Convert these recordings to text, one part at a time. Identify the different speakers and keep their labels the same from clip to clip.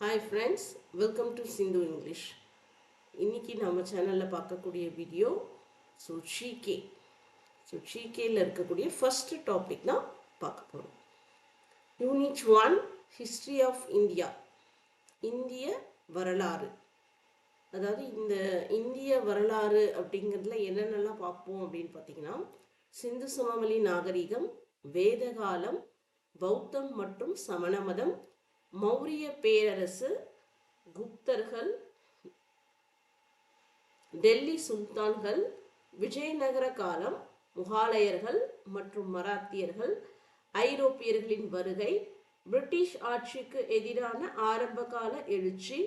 Speaker 1: Hi friends welcome to Sindhu English இன்னைக்கு நம்ம சேனலில் பார்க்கக்கூடிய வீடியோ ஸோ ஷீகே ஸோ ஷீகேயில் இருக்கக்கூடிய ஃபஸ்ட்டு டாபிக் தான் பார்க்க போகிறோம் unit one history of India இந்திய வரலாறு. அதாவது இந்த இந்திய வரலாறு அப்படிங்கிறதுல என்னென்னலாம் பார்ப்போம் அப்படின்னு பார்த்தீங்கன்னா சிந்து சமவெளி நாகரிகம் வேதகாலம் பௌத்தம் மற்றும் சமண மதம் மௌரிய பேரரசு குப்தர்கள் டெல்லி சுல்தான்கள் விஜயநகர காலம் முகாலயர்கள் மற்றும் மராத்தியர்கள் ஐரோப்பியர்களின் வருகை பிரிட்டிஷ் ஆட்சிக்கு எதிரான ஆரம்பகால எழுச்சி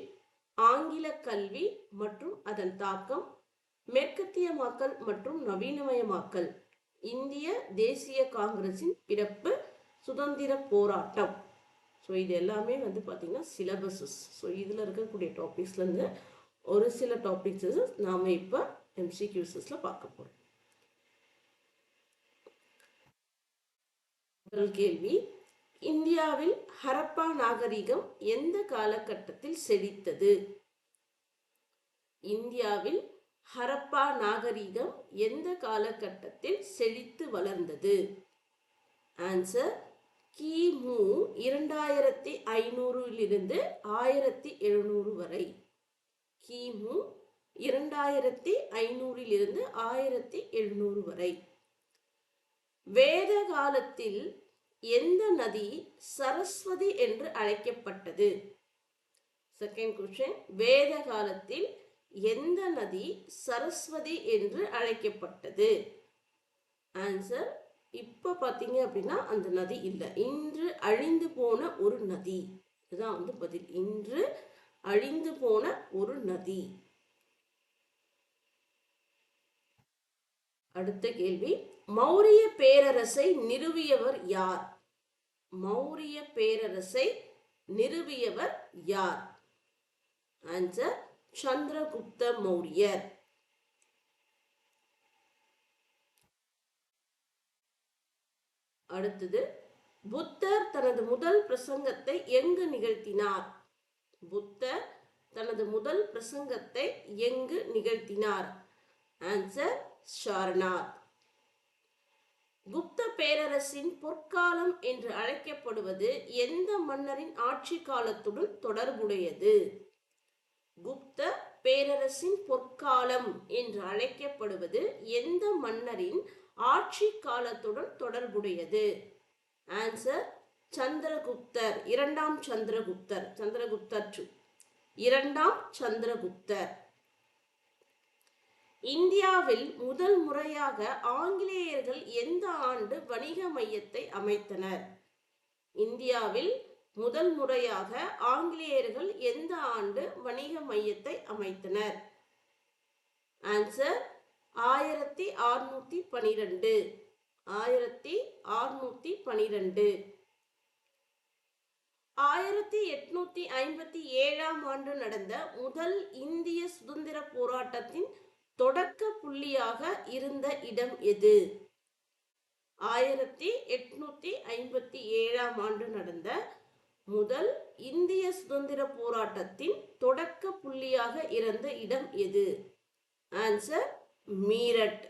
Speaker 1: ஆங்கில கல்வி மற்றும் அதன் தாக்கம் மேற்கத்தியமாக்கல் மற்றும் நவீனமயமாக்கல் இந்திய தேசிய காங்கிரசின் பிறப்பு சுதந்திர போராட்டம். ஸோ இது எல்லாமே வந்து பார்த்திங்கன்னா சிலபஸஸ் ஸோ இதில் இருக்கக்கூடிய டாபிக்ஸ்லேருந்து ஒரு சில டாபிக்ஸஸ் நாம் இப்போ எம்சிக்யூசஸில் பார்க்க போகிறோம் முதல் கேள்வி இந்தியாவில் ஹரப்பா நாகரிகம் எந்த காலகட்டத்தில் செழித்தது? இந்தியாவில் ஹரப்பா நாகரிகம் எந்த காலகட்டத்தில் செழித்து வளர்ந்தது? ஆன்சர் கிமு இரண்டாயிரத்தி ஐநூறுலிருந்து ஆயிரத்தி எழுநூறு வரை. கிமு இரண்டாயிரத்தி ஐநூறிலிருந்து ஆயிரத்தி எழுநூறு வரை. வேத காலத்தில் எந்த நதி சரஸ்வதி என்று அழைக்கப்பட்டது? செகண்ட் கொஸ்டின் வேத காலத்தில் எந்த நதி சரஸ்வதி என்று அழைக்கப்பட்டது? ஆன்சர் இப்போ பார்த்தீங்க அப்படின்னா அந்த நதி இல்லை. இன்று அழிந்து போன ஒரு நதி. இதுதான் வந்து பதில். இன்று அழிந்து போன ஒரு நதி. அடுத்த கேள்வி. மௌரிய பேரரசை நிறுவியவர் யார்? மௌரிய பேரரசை நிறுவியவர் யார்? ஆன்சர் சந்திரகுப்த மௌரியர். அடுத்தது புத்தர் தனது முதல் பிரசங்கத்தை எங்கு நிகழ்த்தினார்? புத்தர் தனது முதல் பிரசங்கத்தை எங்கு நிகழ்த்தினார்? ஆன்சர் ஷாரநாத் குப்த பேரரசின் பொற்காலம் என்று அழைக்கப்படுவது எந்த மன்னரின் ஆட்சி காலத்துடன் தொடர்புடையது? குப்த பேரரசின் பொற்காலம் என்று அழைக்கப்படுவது எந்த மன்னரின் ஆட்சி காலத்துடன் தொடர்புடையது. ஆன்சர் சந்திரகுப்தர். இரண்டாம் சந்திரகுப்தர். சந்திரகுப்தர் இரண்டாம் சந்திரகுப்தர். இந்தியாவில் முதல் முறையாக ஆங்கிலேயர்கள் எந்த ஆண்டு வணிக மையத்தை அமைத்தனர்? இந்தியாவில் முதல் முறையாக ஆங்கிலேயர்கள் எந்த ஆண்டு வணிக மையத்தை அமைத்தனர்? ஆன்சர் ஆயிரத்தி அறுநூத்தி பனிரெண்டு. ஆயிரத்தி அறுநூத்தி பனிரெண்டு. ஆயிரத்தி எட்நூத்தி ஐம்பத்தி ஏழாம் ஆண்டு நடந்த முதல் இந்திய சுதந்திர போராட்டத்தின் தொடக்க புள்ளியாக இருந்த இடம் எது? ஆயிரத்தி எட்நூத்தி ஐம்பத்தி ஏழாம் ஆண்டு நடந்த முதல் இந்திய சுதந்திர போராட்டத்தின் தொடக்க புள்ளியாக இருந்த இடம் எது? ஆன்சர் மீரட்.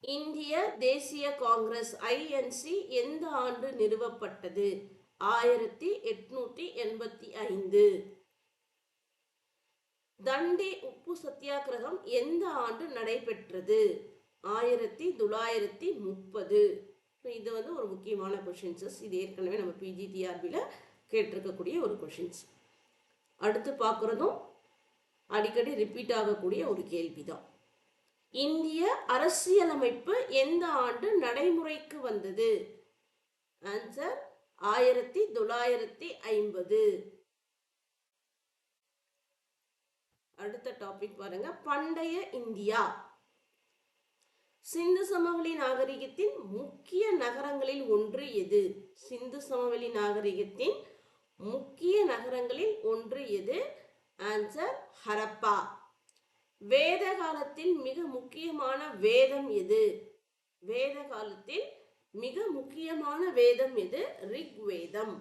Speaker 1: இந்திய தேசிய காங்கிரஸ் ஐஎன்சி எந்த ஆண்டு நிறுவப்பட்டது? ஆயிரத்தி எட்நூத்தி எண்பத்தி ஐந்து. தண்டி உப்பு சத்தியாகிரகம் எந்த ஆண்டு நடைபெற்றது? ஆயிரத்தி தொள்ளாயிரத்தி முப்பது. இது வந்து ஒரு முக்கியமான கொஷின்ஸஸ் இது ஏற்கனவே நம்ம பிஜிடிஆர்பியில் கேட்டிருக்கக்கூடிய ஒரு கொஷின்ஸ் அடுத்து பார்க்குறதும் அடிக்கடி ரிப்பீட் ஆகக்கூடிய ஒரு கேள்வி தான் இந்திய அரசியலமைப்பு எந்த ஆண்டு நடைமுறைக்கு வந்தது? ஆன்சர் ஆயிரத்தி தொள்ளாயிரத்தி ஐம்பது. அடுத்த டாபிக் பாருங்க. பண்டைய இந்தியா. சிந்து சமவெளி நாகரிகத்தின் முக்கிய நகரங்களில் ஒன்று எது? சிந்து சமவெளி நாகரிகத்தின் முக்கிய நகரங்களில் ஒன்று எது? ஆன்சர் ஹரப்பா வேத காலத்தில் மிக முக்கியமான வேதம் எது? வேத காலத்தில் மிக முக்கியமான வேதம் எது? ரிக் வேதம்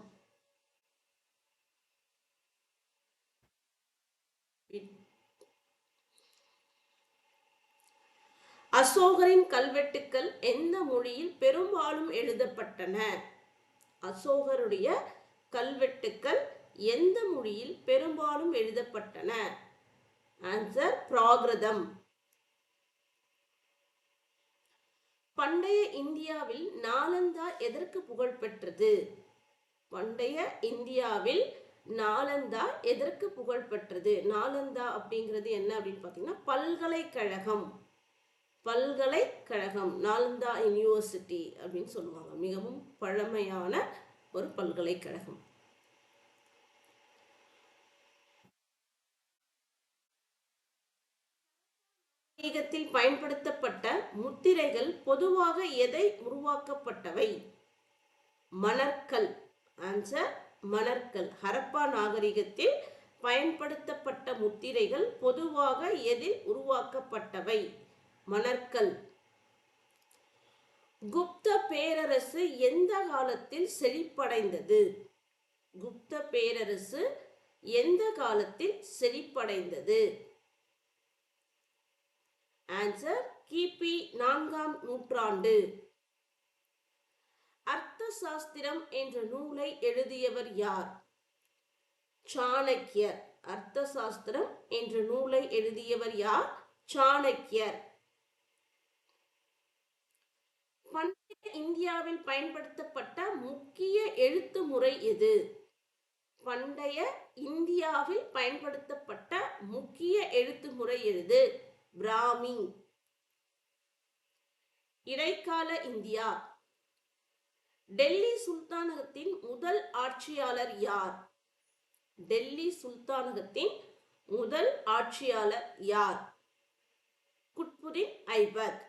Speaker 1: அசோகரின் கல்வெட்டுக்கள் எந்த மொழியில் பெரும்பாலும் எழுதப்பட்டன? அசோகருடைய கல்வெட்டுக்கள் எந்த மொழியில் பெரும்பாலும் எழுதப்பட்டன? ஆன்சர் பிராகிருதம் பண்டைய இந்தியாவில் நாலந்தா எதற்கு புகழ் பெற்றது? பண்டைய இந்தியாவில் நாலந்தா எதற்கு புகழ்பெற்றது நாலந்தா அப்படிங்கிறது என்ன அப்படின்னு பார்த்தீங்கன்னா பல்கலைக்கழகம். பல்கலைக்கழகம். நாலந்தா யூனிவர்சிட்டி அப்படின்னு சொல்லுவாங்க. மிகவும் பழமையான ஒரு பல்கலைக்கழகம். நாகரீகத்தில் பயன்படுத்தப்பட்ட முத்திரைகள் பொதுவாக எதை உருவாக்கப்பட்டவை? மணற்கல் ஆன்சர் மணற்கல் ஹரப்பா நாகரிகத்தில் பயன்படுத்தப்பட்ட முத்திரைகள் பொதுவாக எதில் உருவாக்கப்பட்டவை? மணற்கல் குப்த பேரரசு எந்த காலத்தில் செழிப்படைந்தது? குப்த பேரரசு எந்த காலத்தில் செழிப்படைந்தது? ஆன்சர் கிபி நான்காம் நூற்றாண்டு. அர்த்த சாஸ்திரம் என்ற நூலை எழுதியவர் யார்? சாணக்கியர். அர்த்த சாஸ்திரம் என்ற நூலை எழுதியவர் யார்? சாணக்கியர். பண்டைய இந்தியாவில் பயன்படுத்தப்பட்ட முக்கிய எழுத்து முறை எது? பண்டைய இந்தியாவில் பயன்படுத்தப்பட்ட முக்கிய எழுத்து முறை எது? பிராமி இடைக்கால இந்தியா. டெல்லி சுல்தானகத்தின் முதல் ஆட்சியாளர் யார்? டெல்லி சுல்தானகத்தின் முதல் ஆட்சியாளர் யார்? குட்புதீன் ஐபக்.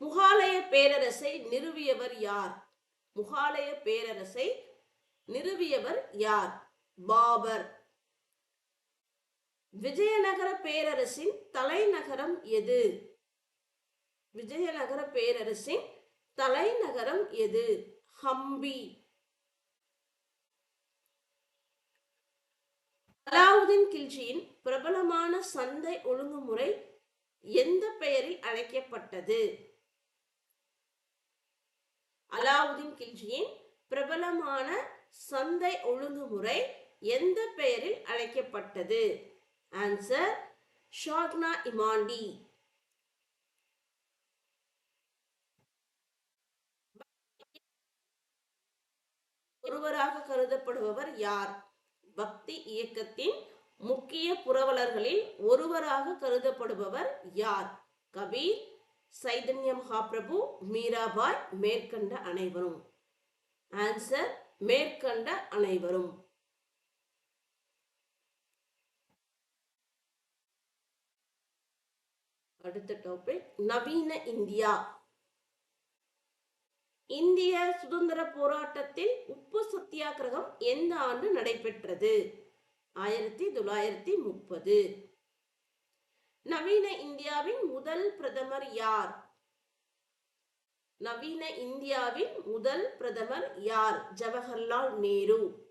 Speaker 1: முகாலய பேரரசை நிறுவியவர் யார்? முகாலய பேரரசை நிறுவியவர் யார்? பாபர். விஜயநகர பேரரசின் தலைநகரம் எது? விஜயநகர பேரரசின் தலைநகரம் எது? ஹம்பி. அலாவுதீன் கில்ஜியின் பிரபலமான சந்தை ஒழுங்குமுறை எந்த பெயரில் அழைக்கப்பட்டது? அலாவுதீன் கில்ஜியின் பிரபலமான சந்தை ஒழுங்குமுறை எந்த பெயரில் அழைக்கப்பட்டது? ஆன்சர் ஷாக்னா இமாண்டி ஒருவராக கருதப்படுபவர் யார்? பக்தி இயக்கத்தின் முக்கிய புரவலர்களில் ஒருவராக கருதப்படுபவர் யார்? கபீர் சைதன்ய மகாபிரபு மீராபாய் மேற்கண்ட அனைவரும். ஆன்சர் மேற்கண்ட அனைவரும். அடுத்த டாபிக் நவீன இந்தியா. இந்திய சுதந்திர போராட்டத்தில் உப்பு சத்தியாகிரகம் எந்த ஆண்டு நடைபெற்றது? ஆயிரத்தி தொள்ளாயிரத்தி முப்பது. நவீன இந்தியாவின் முதல் பிரதமர் யார்? நவீன இந்தியாவின் முதல் பிரதமர் யார்? ஜவஹர்லால் நேரு.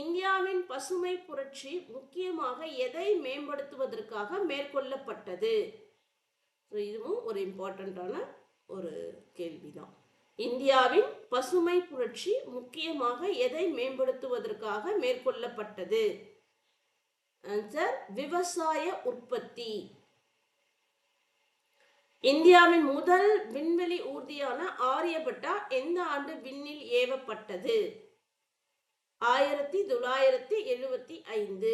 Speaker 1: இந்தியாவின் பசுமை புரட்சி முக்கியமாக எதை மேம்படுத்துவதற்காக மேற்கொள்ளப்பட்டது? இதுவும் ஒரு இம்பார்ட்டண்ட்டான ஒரு கேள்விதான். இந்தியாவின் பசுமை புரட்சி முக்கியமாக எதை மேம்படுத்துவதற்காக மேற்கொள்ளப்பட்டது? ஆன்சர் விவசாய உற்பத்தி. இந்தியாவின் முதல் விண்வெளி ஊர்தியான ஆரியபட்டா எந்த ஆண்டு விண்ணில் ஏவப்பட்டது? ஆயிரத்தி தொள்ளாயிரத்தி எழுபத்தி ஐந்து.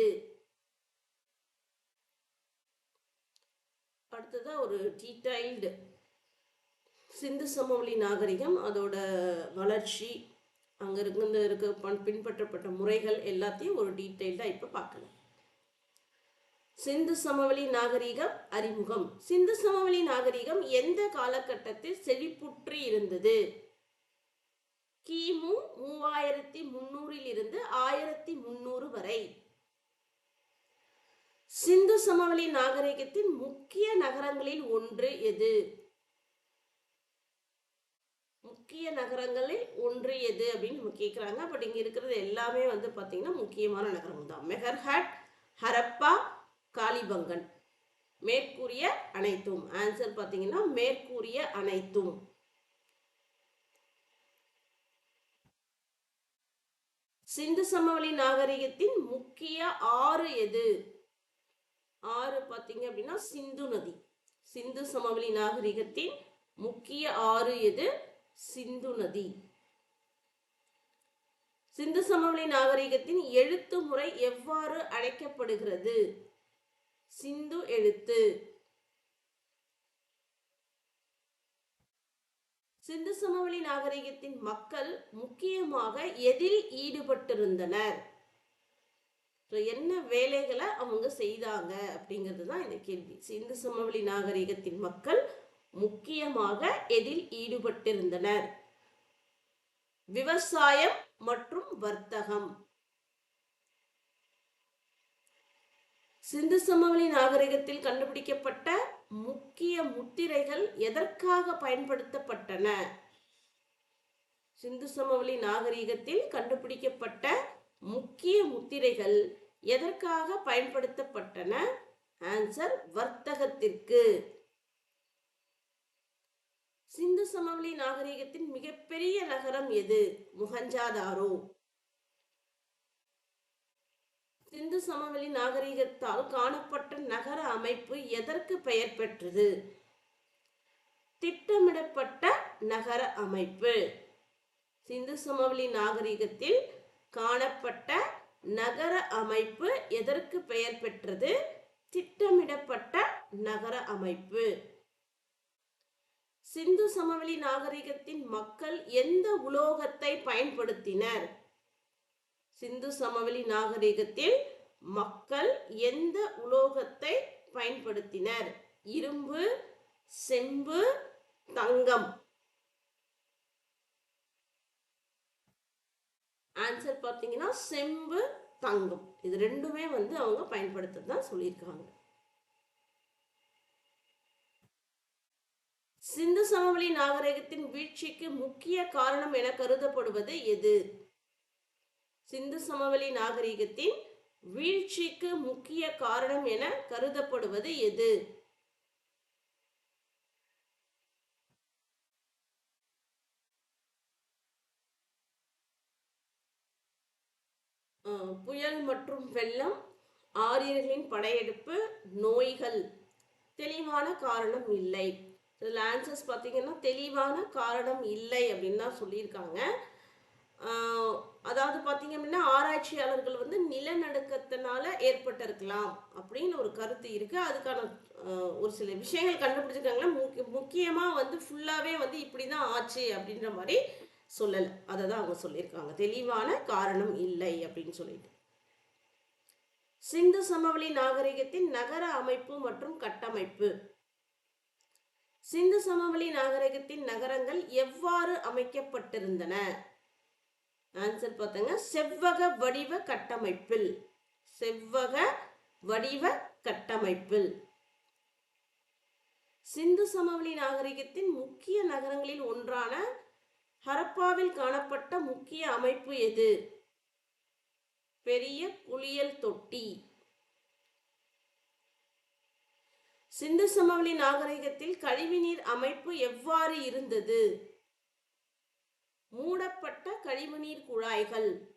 Speaker 1: அடுத்ததாக ஒரு டீடைல்டு சிந்து சமவெளி நாகரிகம் அதோட வளர்ச்சி அங்கே இருந்து இருக்க பண் பின்பற்றப்பட்ட முறைகள் எல்லாத்தையும் ஒரு டீட்டெயில்டாக இப்போ பார்க்கலாம். சிந்து சமவெளி நாகரிகம் அறிமுகம். சிந்து சமவெளி நாகரிகம் எந்த காலகட்டத்தில் செழிப்புற்றி இருந்தது? கிமு மூவாயிரத்தி முன்னூறில் இருந்து ஆயிரத்தி முன்னூறு வரை. சிந்து சமவெளி நாகரிகத்தின் முக்கிய நகரங்களில் ஒன்று எது? முக்கிய நகரங்களில் ஒன்று எது அப்படின்னு நம்ம கேட்குறாங்க பட் இங்கே இருக்கிறது எல்லாமே வந்து பார்த்தீங்கன்னா முக்கியமான நகரம் தான். மெஹர்ஹட் ஹரப்பா காளிபங்கன். மேற்கூறிய அனைத்தும். ஆன்சர் பார்த்தீங்கன்னா மேற்கூறிய அனைத்தும். சிந்து சமவெளி நாகரிகத்தின் முக்கிய ஆறு எது? ஆறு பார்த்தீங்க அப்படின்னா சிந்து நதி. சிந்து சமவெளி நாகரிகத்தின் முக்கிய ஆறு எது? சிந்து நதி. சிந்து சமவெளி நாகரிகத்தின் எழுத்து முறை எவ்வாறு அழைக்கப்படுகிறது? சிந்து எழுத்து. சிந்து சமவெளி நாகரிகத்தின் மக்கள் முக்கியமாக எதில் ஈடுபட்டிருந்தனர்? என்ன வேலைகளை அவங்க செய்தாங்க அப்படிங்கிறது தான் இந்த கேள்வி. சிந்து சமவெளி நாகரிகத்தின் மக்கள் முக்கியமாக எதில் ஈடுபட்டிருந்தனர்? விவசாயம் மற்றும் வர்த்தகம். சிந்து சமவெளி நாகரிகத்தில் கண்டுபிடிக்கப்பட்ட முக்கிய முத்திரைகள் எதற்காக பயன்படுத்தப்பட்டன? சிந்து சமவெளி நாகரிகத்தில் கண்டுபிடிக்கப்பட்ட முக்கிய முத்திரைகள் எதற்காக பயன்படுத்தப்பட்டன? ஆன்சர் வர்த்தகத்திற்கு. சிந்து சமவெளி நாகரிகத்தின் மிகப்பெரிய நகரம் எது? முகஞ்சாதாரோ. சிந்து சமவெளி நாகரிகத்தால் காணப்பட்ட நகர அமைப்பு எதற்கு பெயர் பெற்றது? திட்டமிடப்பட்ட நகர அமைப்பு. சிந்து சமவெளி நாகரிகத்தில் காணப்பட்ட நகர அமைப்பு எதற்கு பெயர் பெற்றது? திட்டமிடப்பட்ட நகர அமைப்பு. சிந்து சமவெளி நாகரிகத்தின் மக்கள் எந்த உலோகத்தை பயன்படுத்தினர்? சிந்து சமவெளி நாகரிகத்தில் மக்கள் எந்த உலோகத்தை பயன்படுத்தினர்? இரும்பு செம்பு தங்கம். ஆன்சர் பார்த்தீங்கன்னா செம்பு தங்கம். இது ரெண்டுமே வந்து அவங்க பயன்படுத்துறது தான் சொல்லியிருக்காங்க. சிந்து சமவெளி நாகரிகத்தின் வீழ்ச்சிக்கு முக்கிய காரணம் என கருதப்படுவது எது? சிந்து சமவெளி நாகரிகத்தின் வீழ்ச்சிக்கு முக்கிய காரணம் என கருதப்படுவது எது? புயல் மற்றும் வெள்ளம் ஆரியர்களின் படையெடுப்பு நோய்கள். தெளிவான காரணம் இல்லை. இதில் ஆன்சர்ஸ் பார்த்தீங்கன்னா தெளிவான காரணம் இல்லை அப்படின்னு தான் சொல்லியிருக்காங்க. அதாவது பார்த்தீங்க அப்படின்னா ஆராய்ச்சியாளர்கள் வந்து நிலநடுக்கத்தினால ஏற்பட்டிருக்கலாம் அப்படின்னு ஒரு கருத்து இருக்குது அதுக்கான ஒரு சில விஷயங்கள் கண்டுபிடிச்சிருக்காங்கன்னா முக்கிய முக்கியமாக வந்து ஃபுல்லாகவே வந்து இப்படி தான் ஆச்சு அப்படின்ற மாதிரி சொல்லலை. அதை தான் அவங்க சொல்லியிருக்காங்க. தெளிவான காரணம் இல்லை அப்படின்னு சொல்லிட்டு. சிந்து சமவெளி நாகரிகத்தின் நகர அமைப்பு மற்றும் கட்டமைப்பு. சிந்து சமவெளி நாகரிகத்தின் நகரங்கள் எவ்வாறு அமைக்கப்பட்டிருந்தன? ஆன்சர் பார்த்தங்க செவ்வக வடிவ கட்டமைப்பில். செவ்வக வடிவ கட்டமைப்பில். சிந்து சமவெளி நாகரிகத்தின் முக்கிய நகரங்களில் ஒன்றான ஹரப்பாவில் காணப்பட்ட முக்கிய அமைப்பு எது? பெரிய குளியல் தொட்டி. சிந்து சமவெளி நாகரிகத்தில் கழிவுநீர் அமைப்பு எவ்வாறு இருந்தது? மூடப்பட்ட கழிவுநீர் குழாய்கள்.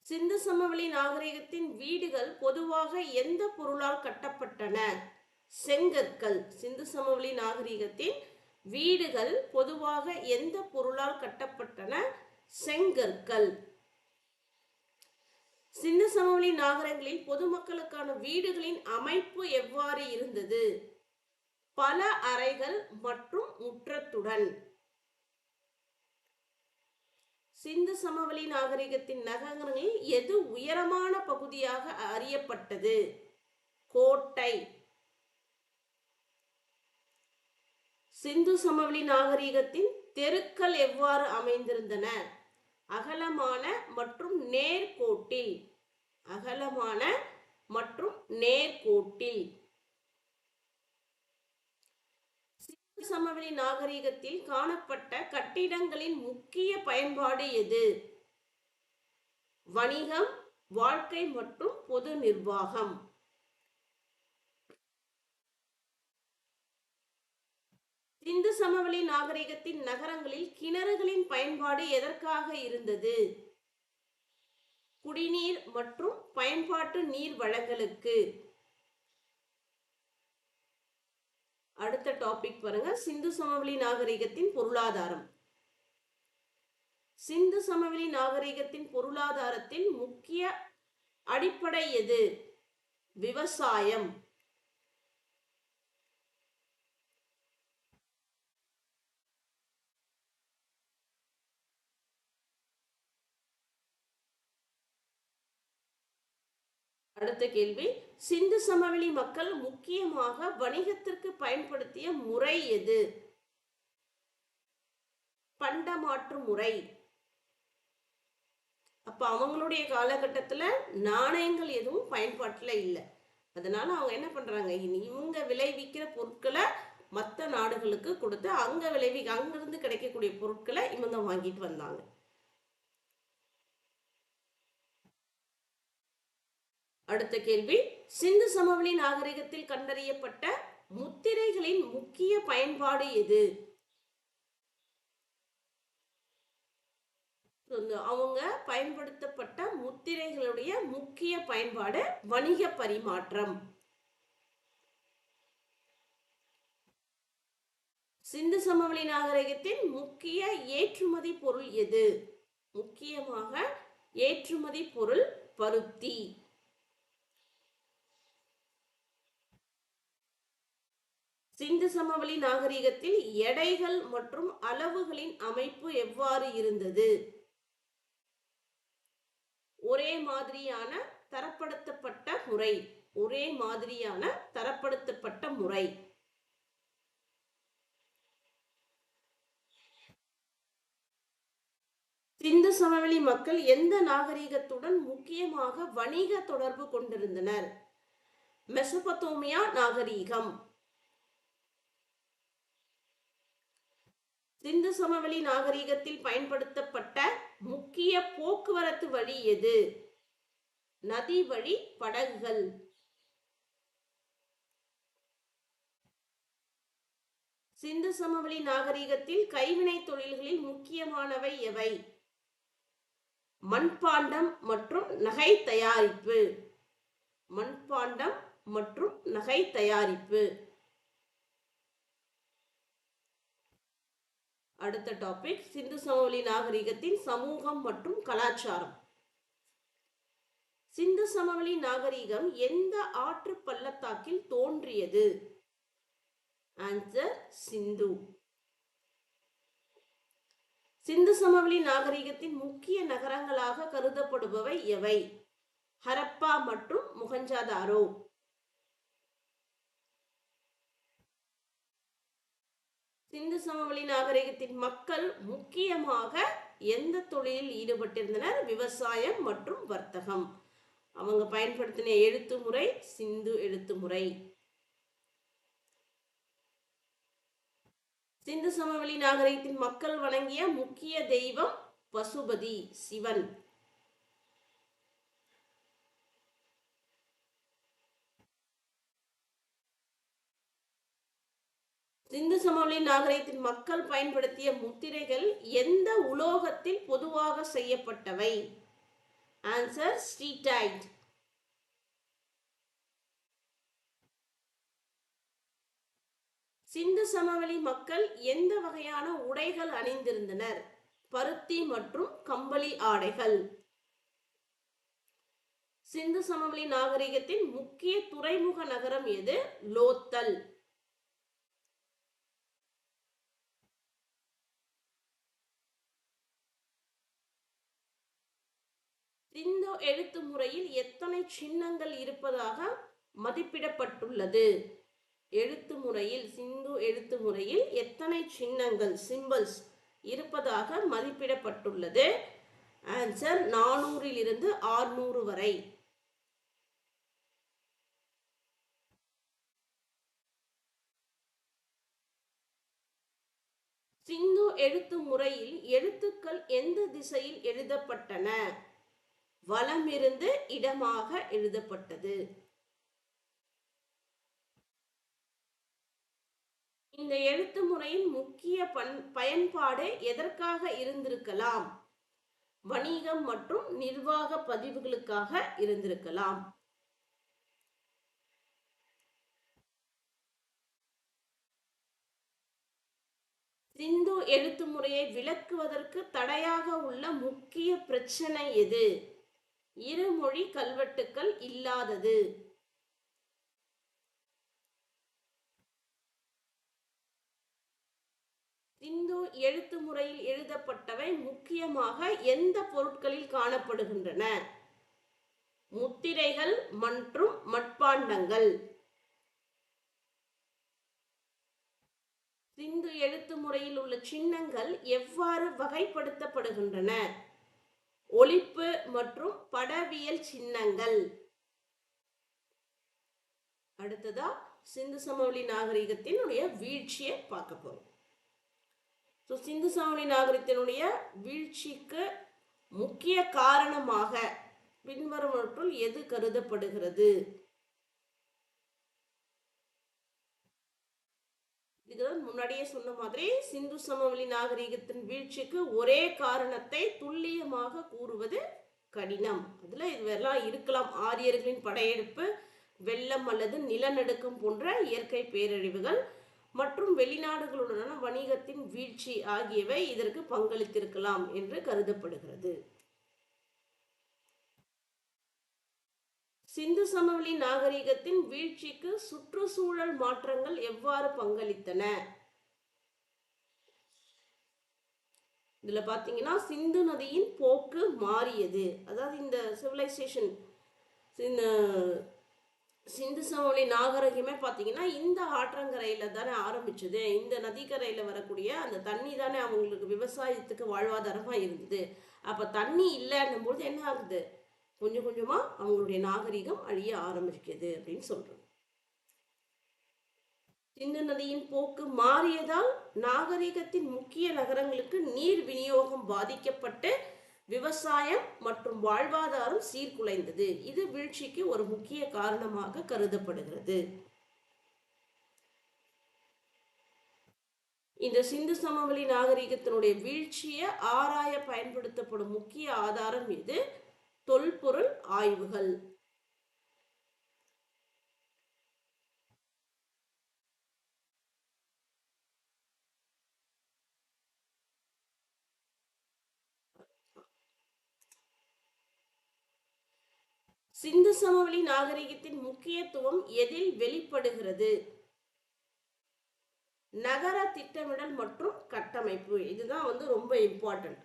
Speaker 1: சிந்து சமவெளி நாகரிகத்தின் வீடுகள் பொதுவாக எந்த பொருளால் கட்டப்பட்டன? செங்கற்கள். சிந்து சமவெளி நாகரிகத்தின் வீடுகள் பொதுவாக எந்த பொருளால் கட்டப்பட்டன? செங்கற்கள். சிந்து சமவெளி நாகரங்களில் பொதுமக்களுக்கான வீடுகளின் அமைப்பு எவ்வாறு இருந்தது? பல அறைகள் மற்றும் முற்றத்துடன். சிந்து சமவெளி நாகரிகத்தின் நகரங்களில் எது உயரமான பகுதியாக அறியப்பட்டது? கோட்டை. சிந்து சமவெளி நாகரிகத்தின் தெருக்கள் எவ்வாறு அமைந்திருந்தன? அகலமான மற்றும் நேர்கோட்டில் அகலமான மற்றும் நேர்கோட்டில். சிந்து சமவெளி நாகரிகத்தில் காணப்பட்ட கட்டிடங்களின் முக்கிய பயன்பாடு எது? வணிகம் வாழ்க்கை மற்றும் பொது நிர்வாகம். சிந்து சமவெளி நாகரிகத்தின் நகரங்களில் கிணறுகளின் பயன்பாடு எதற்காக இருந்தது? குடிநீர் மற்றும் பயன்பாட்டு நீர் வழங்கலுக்கு. அடுத்த டாபிக் பாருங்க. சிந்து சமவெளி நாகரிகத்தின் பொருளாதாரம். சிந்து சமவெளி நாகரிகத்தின் பொருளாதாரத்தின் முக்கிய அடிப்படை எது? விவசாயம். அடுத்த கேள்வி. சிந்து சமவெளி மக்கள் முக்கியமாக வணிகத்திற்கு பயன்படுத்திய முறை எது? பண்டமாற்று முறை. அப்ப அவங்களுடைய காலகட்டத்துல நாணயங்கள் எதுவும் பயன்பாட்டுல இல்லை. அதனால அவங்க என்ன பண்றாங்க? இனி இவங்க விளைவிக்கிற பொருட்களை மற்ற நாடுகளுக்கு கொடுத்து அங்க விளைவி அங்கிருந்து கிடைக்கக்கூடிய பொருட்களை இவங்க வாங்கிட்டு வந்தாங்க. அடுத்த கேள்வி. சிந்து சமவெளி நாகரிகத்தில் கண்டறியப்பட்ட முத்திரைகளின் முக்கிய பயன்பாடு எது? அவங்க பயன்படுத்தப்பட்ட முத்திரைகளுடைய முக்கிய பயன்பாடு வணிக பரிமாற்றம். சிந்து சமவெளி நாகரிகத்தின் முக்கிய ஏற்றுமதி பொருள் எது? முக்கியமாக ஏற்றுமதி பொருள் பருத்தி. சிந்து சமவெளி நாகரிகத்தில் எடைகள் மற்றும் அளவுகளின் அமைப்பு எவ்வாறு இருந்தது? ஒரே மாதிரியான தரப்படுத்தப்பட்ட முறை. ஒரே மாதிரியான தரப்படுத்தப்பட்ட முறை. சிந்து சமவெளி மக்கள் எந்த நாகரிகத்துடன் முக்கியமாக வணிக தொடர்பு கொண்டிருந்தனர்? மெசபத்தோமியா நாகரீகம். சிந்து சமவெளி நாகரிகத்தில் பயன்படுத்தப்பட்ட முக்கிய போக்குவரத்து வழி எது? நதி வழி படகுகள். சிந்து சமவெளி நாகரிகத்தில் கைவினை தொழில்களில் முக்கியமானவை எவை? மண்பாண்டம் மற்றும் நகை தயாரிப்பு. மண்பாண்டம் மற்றும் நகை தயாரிப்பு. அடுத்த டாபிக் சிந்து சமவெளி நாகரிகத்தின் சமூகம் மற்றும் கலாச்சாரம். சிந்து சமவெளி நாகரிகம் எந்த ஆற்று பள்ளத்தாக்கில் தோன்றியது? ஆன்சர் சிந்து. சிந்து சமவெளி நாகரிகத்தின் முக்கிய நகரங்களாக கருதப்படுபவை எவை? ஹரப்பா மற்றும் முகஞ்சாதாரோ. சிந்து சமவெளி நாகரிகத்தின் மக்கள் முக்கியமாக எந்த தொழிலில் ஈடுபட்டிருந்தனர்? விவசாயம் மற்றும் வர்த்தகம். அவங்க பயன்படுத்தின எழுத்து முறை சிந்து எழுத்து முறை. சிந்து சமவெளி நாகரிகத்தின் மக்கள் வணங்கிய முக்கிய தெய்வம் பசுபதி சிவன். சிந்து சமவெளி நாகரிகத்தின் மக்கள் பயன்படுத்திய முத்திரைகள் எந்த உலோகத்தில் பொதுவாக செய்யப்பட்டவை? ஆன்சர் ஸ்டீடைட் சிந்து சமவெளி மக்கள் எந்த வகையான உடைகள் அணிந்திருந்தனர்? பருத்தி மற்றும் கம்பளி ஆடைகள். சிந்து சமவெளி நாகரிகத்தின் முக்கிய துறைமுக நகரம் எது? லோத்தல். சிந்து எழுத்து முறையில் எத்தனை சின்னங்கள் இருப்பதாக மதிப்பிடப்பட்டுள்ளது? எழுத்து முறையில் சிந்து எழுத்து முறையில் எத்தனை சின்னங்கள் சிம்பிள்ஸ் இருப்பதாக மதிப்பிடப்பட்டுள்ளது? ஆன்சர் நானூறில் இருந்து ஆறுநூறு வரை. சிந்து எழுத்து முறையில் எழுத்துக்கள் எந்த திசையில் எழுதப்பட்டன? வலமிருந்து இடமாக எழுதப்பட்டது. இந்த எழுத்து முறையின் முக்கிய பண் பயன்பாடு எதற்காக இருந்திருக்கலாம்? வணிகம் மற்றும் நிர்வாக பதிவுகளுக்காக இருந்திருக்கலாம். சிந்து எழுத்து முறையை விளக்குவதற்கு தடையாக உள்ள முக்கிய பிரச்சனை எது? இருமொழி கல்வெட்டுக்கள் இல்லாதது. இந்து எழுத்து முறையில் எழுதப்பட்டவை முக்கியமாக எந்த பொருட்களில் காணப்படுகின்றன? முத்திரைகள் மற்றும் மட்பாண்டங்கள். சிந்து எழுத்து முறையில் உள்ள சின்னங்கள் எவ்வாறு வகைப்படுத்தப்படுகின்றன? ஒழிப்பு மற்றும் படவியல் சின்னங்கள். அடுத்ததா சிந்து சமவெளி நாகரிகத்தினுடைய வீழ்ச்சியை பார்க்க போறோம். ஸோ சிந்து சமவெளி நாகரிகத்தினுடைய வீழ்ச்சிக்கு முக்கிய காரணமாக பின்வருவற்றுள் எது கருதப்படுகிறது? இதுதான் முன்னாடியே சொன்ன மாதிரி சிந்து சமவெளி நாகரிகத்தின் வீழ்ச்சிக்கு ஒரே காரணத்தை துல்லியமாக கூறுவது கடினம். அதில் இதுவெல்லாம் இருக்கலாம். ஆரியர்களின் படையெடுப்பு வெள்ளம் அல்லது நிலநடுக்கம் போன்ற இயற்கை பேரழிவுகள் மற்றும் வெளிநாடுகளுடனான வணிகத்தின் வீழ்ச்சி ஆகியவை இதற்கு பங்களித்திருக்கலாம் என்று கருதப்படுகிறது. சிந்து சமவெளி நாகரிகத்தின் வீழ்ச்சிக்கு சுற்றுச்சூழல் மாற்றங்கள் எவ்வாறு பங்களித்தன? இதில் பார்த்தீங்கன்னா சிந்து நதியின் போக்கு மாறியது. அதாவது இந்த சிவிலைசேஷன் இந்த சிந்து சமவெளி நாகரிகமே பார்த்தீங்கன்னா இந்த ஆற்றங்கரையில் தானே ஆரம்பிச்சது. இந்த நதிக்கரையில் வரக்கூடிய அந்த தண்ணி தானே அவங்களுக்கு விவசாயத்துக்கு வாழ்வாதாரமாக இருந்தது. அப்போ தண்ணி இல்லைன்னும் பொழுது என்ன ஆகுது? கொஞ்சம் கொஞ்சமாக அவங்களுடைய நாகரிகம் அழிய ஆரம்பிக்கிறது அப்படின்னு சொல்கிறோம் சிந்து நதியின் போக்கு மாறியதால் நாகரிகத்தின் முக்கிய நகரங்களுக்கு நீர் விநியோகம் பாதிக்கப்பட்டு விவசாயம் மற்றும் வாழ்வாதாரம் சீர்குலைந்தது. இது வீழ்ச்சிக்கு ஒரு முக்கிய காரணமாக கருதப்படுகிறது. இந்த சிந்து சமவெளி நாகரிகத்தினுடைய வீழ்ச்சியை ஆராய பயன்படுத்தப்படும் முக்கிய ஆதாரம் இது. தொல்பொருள் ஆய்வுகள். சிந்து சமவெளி நாகரிகத்தின் முக்கியத்துவம் எதில் வெளிப்படுகிறது? நகர திட்டமிடல் மற்றும் கட்டமைப்பு. இதுதான் வந்து ரொம்ப இம்பார்ட்டன்ட்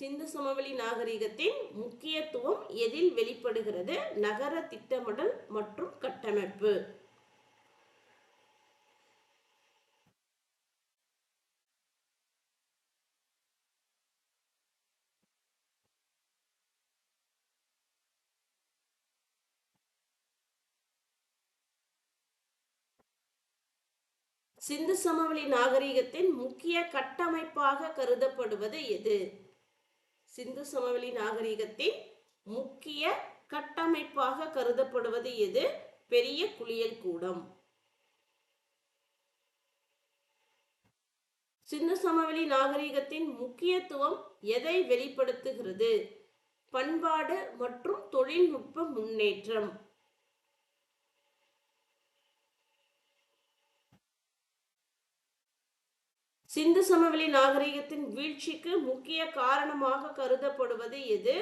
Speaker 1: சிந்து சமவெளி நாகரிகத்தின் முக்கியத்துவம் எதில் வெளிப்படுகிறது? நகர திட்டமிடல் மற்றும் கட்டமைப்பு. சிந்து சமவெளி நாகரிகத்தின் முக்கிய கட்டமைப்பாக கருதப்படுவது எது? சிந்து சமவெளி நாகரிகத்தின் முக்கிய கட்டமைப்பாக கருதப்படுவது எது? பெரிய குளியல் கூடம். சிந்து சமவெளி நாகரிகத்தின் முக்கியத்துவம் எதை வெளிப்படுத்துகிறது? பண்பாடு மற்றும் தொழில்நுட்ப முன்னேற்றம். சிந்து சமவெளி நாகரிகத்தின் வீழ்ச்சிக்கு முக்கிய காரணமாக கருதப்படுவது எது?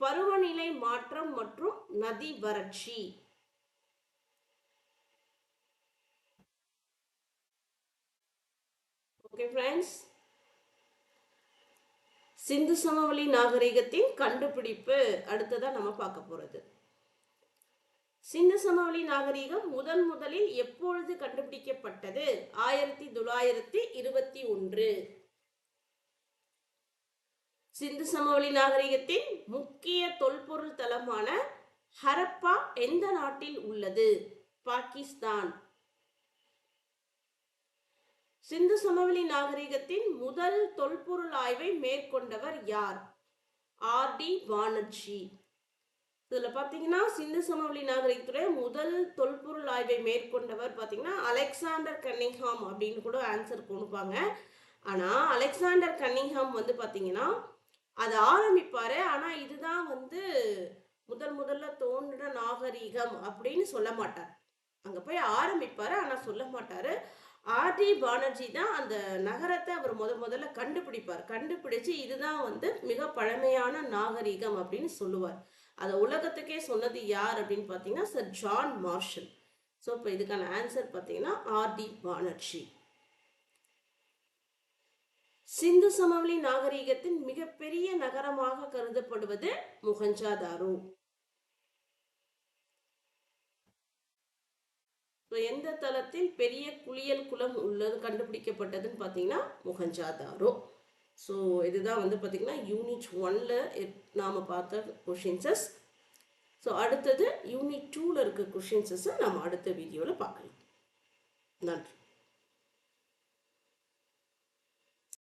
Speaker 1: பருவநிலை மாற்றம் மற்றும் நதி வறட்சி. ஓகே ஃப்ரெண்ட்ஸ் சிந்து சமவெளி நாகரிகத்தின் கண்டுபிடிப்பு. அடுத்ததாக நம்ம பார்க்க போகிறது சிந்து சமவெளி நாகரிகம் முதன் முதலில் எப்பொழுது கண்டுபிடிக்கப்பட்டது? ஆயிரத்தி தொள்ளாயிரத்தி இருபத்தி ஒன்று. சிந்து சமவெளி நாகரிகத்தின் முக்கிய தொல்பொருள் தளமான ஹரப்பா எந்த நாட்டில் உள்ளது? பாகிஸ்தான். சிந்து சமவெளி நாகரிகத்தின் முதல் தொல்பொருள் ஆய்வை மேற்கொண்டவர் யார்? ஆர் டி பானர்ஜி இதில் பார்த்தீங்கன்னா சிந்து சமவெளி நாகரிகத்துடைய முதல் தொல்பொருள் ஆய்வை மேற்கொண்டவர் பார்த்தீங்கன்னா அலெக்சாண்டர் கன்னிங்ஹாம் அப்படின்னு கூட ஆன்சர் கொடுப்பாங்க. ஆனால் அலெக்சாண்டர் கன்னிங்ஹாம் வந்து பார்த்தீங்கன்னா அதை ஆரம்பிப்பார். ஆனால் இதுதான் வந்து முதல் முதல்ல தோன்றின நாகரிகம் அப்படின்னு சொல்ல மாட்டார். அங்கே போய் ஆரம்பிப்பார் ஆனால் சொல்ல மாட்டார். ஆர்டி பானர்ஜி தான் அந்த நகரத்தை அவர் முத முதல்ல கண்டுபிடிப்பார். கண்டுபிடிச்சு இதுதான் வந்து மிக பழமையான நாகரிகம் அப்படின்னு சொல்லுவார். அதை உலகத்துக்கே சொன்னது யார் அப்படின்னு பார்த்தீங்கன்னா சர் ஜான் மார்ஷல் ஸோ இப்போ இதுக்கான ஆன்சர் பார்த்தீங்கன்னா ஆர்டி பானர்ஜி சிந்து சமவெளி நாகரிகத்தின் மிகப்பெரிய நகரமாக கருதப்படுவது முகஞ்சாதாரோ ஸோ எந்த தளத்தில் பெரிய குளியல் குளம் உள்ளது கண்டுபிடிக்கப்பட்டதுன்னு பார்த்தீங்கன்னா முகஞ்சாதாரோ ஸோ இதுதான் வந்து பார்த்திங்கன்னா யூனிட் ஒனில் நாம் பார்த்த கொஷின்ஸஸ் ஸோ அடுத்தது யூனிட் டூவில் இருக்க கொஷின்ஸஸை நம்ம அடுத்த வீடியோவில் பார்க்கலாம். நன்றி.